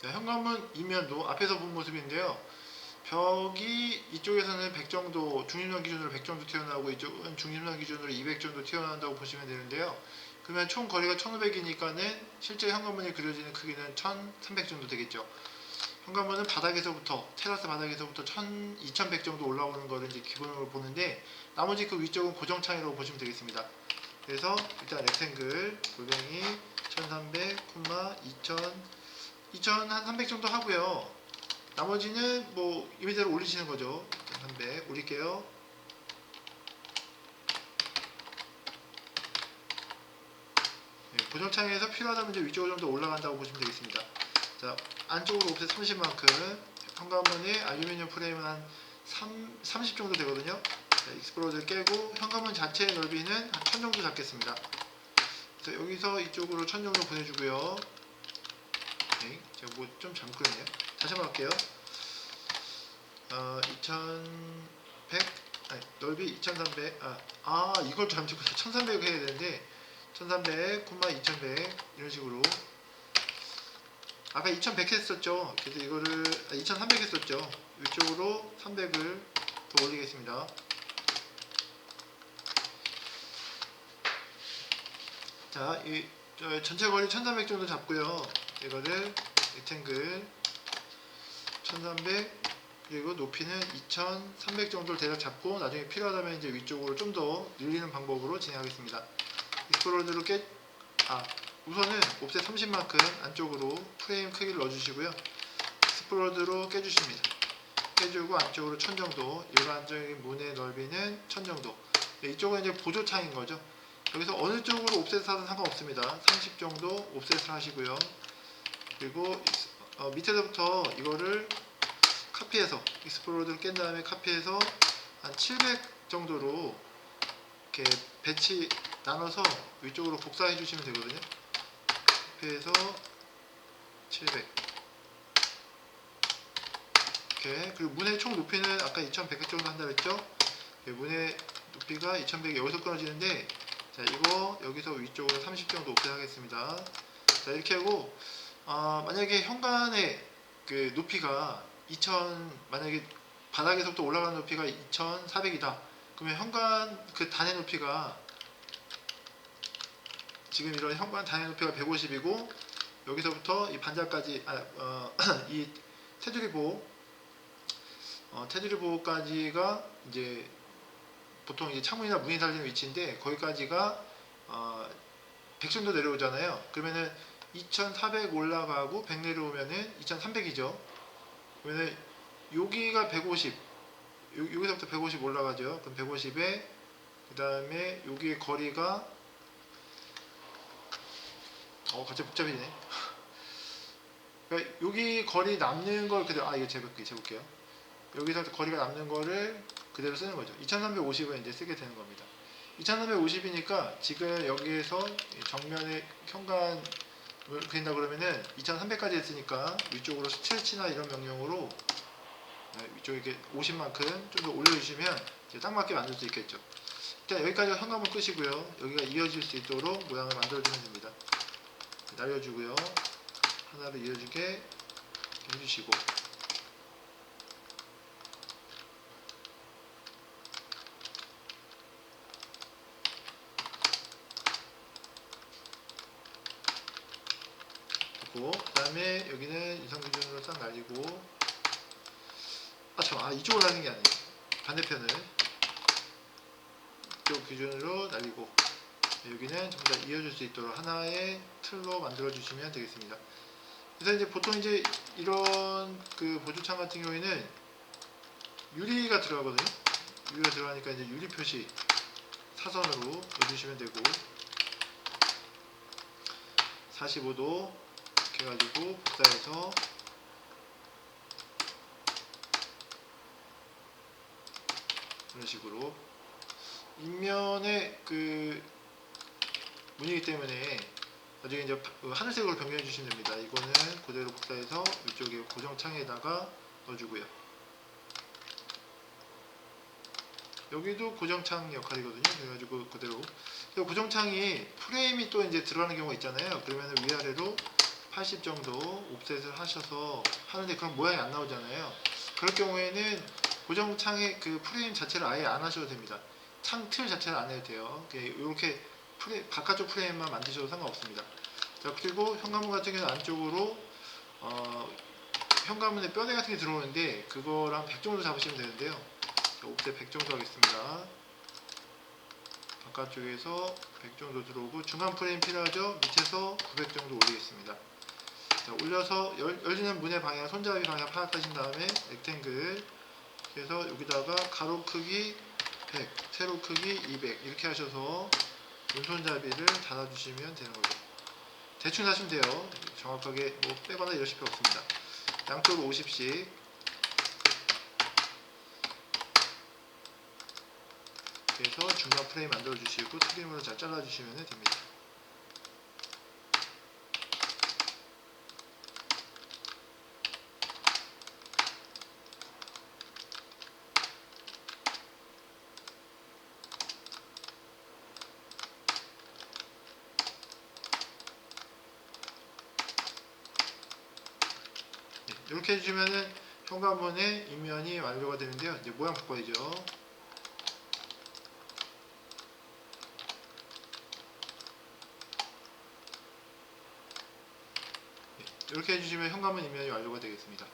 자, 현관문 이면도 앞에서 본 모습인데요. 벽이 이쪽에서는 100 정도 중심선 기준으로 100 정도 튀어나오고 이쪽은 중심선 기준으로 200 정도 튀어나온다고 보시면 되는데요. 그러면 총 거리가 1500이니까는 실제 현관문이 그려지는 크기는 1300 정도 되겠죠. 현관문은 바닥에서부터 테라스 바닥에서부터 1000, 2100 정도 올라오는 거를 이제 기본으로 보는데 나머지 그 위쪽은 고정창이라고 보시면 되겠습니다. 그래서 일단 렉탱글 골뱅이 1300, 콤마 2000, 2000한300 정도 하고요. 나머지는 뭐 이미지로 올리시는 거죠. 300 올릴게요. 네, 고정창에서 필요하다면 이제 위쪽으로 좀 더 올라간다고 보시면 되겠습니다. 자 안쪽으로 옵셋 30만큼 현관문의 알루미늄 프레임은 한 3, 30 정도 되거든요. 자, 익스플로드를 깨고 현관문 자체의 넓이는 한 1000 정도 잡겠습니다. 그래서 여기서 이쪽으로 1000 정도 보내주고요. 네, 제가 뭐 좀 잘못 그렸네요. 다시 한번 할게요. 어, 2100 아니, 넓이 2300 아, 아 이걸 잘못 찍었어 1300 해야 되는데 1300 콤마 2100 이런 식으로. 아까 2100 했었죠? 그래서 이거를 아, 2300 했었죠? 이쪽으로 300을 더 올리겠습니다. 자, 이 저, 전체 거리 1300 정도 잡고요 이거를 렉탱글 1300 그리고 높이는 2300 정도를 대략 잡고 나중에 필요하다면 이제 위쪽으로 좀 더 늘리는 방법으로 진행하겠습니다. 익스플로드로 깨, 아, 우선은 옵셋 30만큼 안쪽으로 프레임 크기를 넣어주시고요. 익스플로드로 깨주십니다. 깨주고 안쪽으로 1000 정도, 일반적인 문의 넓이는 1000 정도. 네, 이쪽은 이제 보조창인 거죠. 여기서 어느 쪽으로 옵셋을 하든 상관없습니다. 30 정도 옵셋을 하시고요. 그리고 어, 밑에서부터 이거를 카피해서 익스플로드를 깬 다음에 카피해서 한 700 정도로 이렇게 배치 나눠서 위쪽으로 복사해 주시면 되거든요. 카피해서 700 이렇게 그리고 문의 총 높이는 아까 2100 정도 한다 그랬죠? 예, 문의 높이가 2100이 여기서 끊어지는데 자 이거 여기서 위쪽으로 30 정도 옵셋 하겠습니다. 자 이렇게 하고 아, 만약에 현관의 그 높이가 2000 만약에 바닥에서부터 올라가는 높이가 2400이다. 그러면 현관 그 단의 높이가 지금 이런 현관 단의 높이가 150이고 여기서부터 이 반자까지 아, 어, 이 테두리 보호 어, 테두리 보호까지가 이제 보통 이제 창문이나 문이 달리는 위치인데 거기까지가 어, 100 정도 내려오잖아요. 그러면은 2400 올라가고 100 내려오면은 2300이죠. 그러면 여기가 150 요, 여기서부터 150 올라가죠. 그럼 150에 그 다음에 여기의 거리가 어 갑자기 복잡해지네. 그러니까 여기 거리 남는 걸 그대로 아 이거 재볼게요 재볼게요. 여기서 거리가 남는 거를 그대로 쓰는 거죠. 2350을 이제 쓰게 되는 겁니다. 2350이니까 지금 여기에서 이 정면의 현관 을 그린다 그러면은 2300까지 했으니까 위쪽으로 스트레치나 이런 명령으로 네, 위쪽에 이렇게 50만큼 좀 더 올려주시면 이제 딱 맞게 만들 수 있겠죠. 일단 여기까지가 현관문 끝이고요. 여기가 이어질 수 있도록 모양을 만들어주면 됩니다. 날려주고요. 하나를 이어주게 해주시고 됐고 그 다음에 여기는 이성 기준으로 싹 날리고. 아참 아 이쪽으로 하는 게 아니에요. 반대편을. 이쪽 기준으로 날리고. 여기는 전부 다 이어질 수 있도록 하나의 틀로 만들어 주시면 되겠습니다. 그래서 이제 보통 이제 이런 그 보조창 같은 경우에는 유리가 들어가거든요. 유리가 들어가니까 이제 유리 표시 사선으로 해주시면 되고. 45도 이렇게 해가지고 복사해서 이런 식으로 인면에 그 문이기 때문에 나중에 이제 그 하늘색으로 변경해 주시면 됩니다. 이거는 그대로 복사해서 이쪽에 고정창에다가 넣어주고요. 여기도 고정창 역할이거든요. 그래가지고 그대로 고정창이 프레임이 또 이제 들어가는 경우가 있잖아요. 그러면 위아래로 80 정도 옵셋을 하셔서 하는데 그런 모양이 안 나오잖아요. 그럴 경우에는 고정 창의 그 프레임 자체를 아예 안 하셔도 됩니다. 창틀 자체를 안 해도 돼요. 이렇게 프레, 바깥쪽 프레임만 만드셔도 상관없습니다. 자 그리고 현관문 같은 경우는 안쪽으로 어, 현관문에 뼈대 같은 게 들어오는데 그거랑 100 정도 잡으시면 되는데요. 자, 옵셋 100 정도 하겠습니다. 바깥쪽에서 100 정도 들어오고 중간 프레임 필요하죠? 밑에서 900 정도 올리겠습니다. 자, 올려서 열, 열리는 문의 방향, 손잡이 방향 파악하신 다음에 렉탱글 그래서 여기다가 가로 크기 100, 세로 크기 200 이렇게 하셔서 문손잡이를 달아주시면 되는 거죠. 대충 하시면 돼요. 정확하게 뭐 빼거나 이러실 필요 없습니다. 양쪽으로 50씩 그래서 중간 프레임 만들어 주시고 트림으로 잘 잘라 주시면 됩니다. 이렇게 해주시면은 현관문의 이면이 완료가 되는데요. 이제 모양 바꿔야죠. 네, 이렇게 해주시면 현관문 이면이 완료가 되겠습니다.